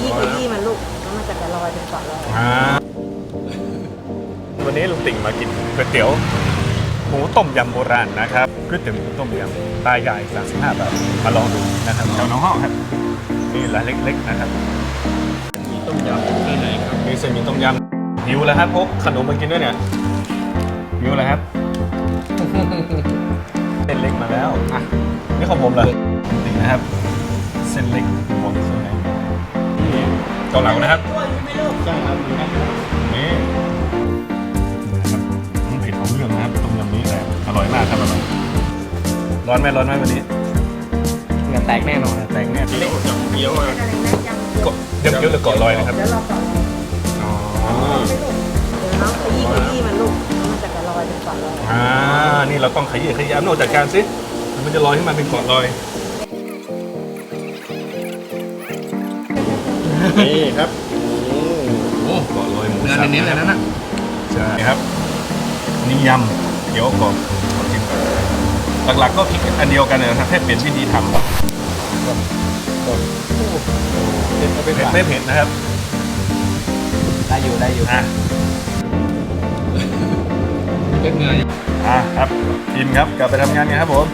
ยี้ขยี้มันลูกแล้วมันจะจะลอยเป็นเกาะลอยอ่าวันนี้ลุงติ่งมากินก๋วยเตี๋ยวหมูต้มยำโบราณนะครับก๋วยเตี๋ยวหมูต้มยำตายใหญ่35บาทมาลองดูนะครับแถวหน้องห้องครับนี่ร้านเล็กๆนะครับมีต้มยำด้านในครับมีเส้นหมีต้มยำหิวแล้วครับพกขนมมากินด้วยเนี่ยหิวแล้วครับเส้นเล็กมาแล้วอะนี่ของผมเหรอลุงติ่งนะครับ เส้นเล็กหมดเครื่องในเกาเหลานะครับใช่ครับมีนะนี่นะครับอืมเผ็ดของเรื่องนะครับต้มยำนี้แต่อร่อยมากครับอร่อยร้อนไหมร้อนไหมวันนี้เหงื่อแตกแน่นอนแตงเนี่ยเกี๊ยวจับเกี๊ยวอะอะไรนะยังเกาะเดี๋ยวเดี๋ยวหรือเกาะลอยนะครับเดี๋ยวเราเกาะลอยอ๋อไม่ลูกเดี๋ยวน้องขยี้ขยี้มันลูกแล้วมันจะจะลอยเป็นเกาะลอยอ่านี่เราต้องขยี้ขยี้อันโนจัดการสิมันจะลอยขึ้นมาเป็นเกาะลอย นี่ครับโอ้เกาะลอยหมูเนื้อสับเน้นๆเลยนะน่ะใช่ครับ นี่ยำเดี๋ยวกรอบขอชิมก่อนหลักๆก็พริกอันเดียวกันนะครับแค่เปลี่ยนวิธีทำเป็นเอาไปเผ็ดฝากไม่เผ็ดนะครับ ได้อยู่ได้อยู่อะเป็นเนื้ออะครับกินครับกลับไปทำงานกันครับผม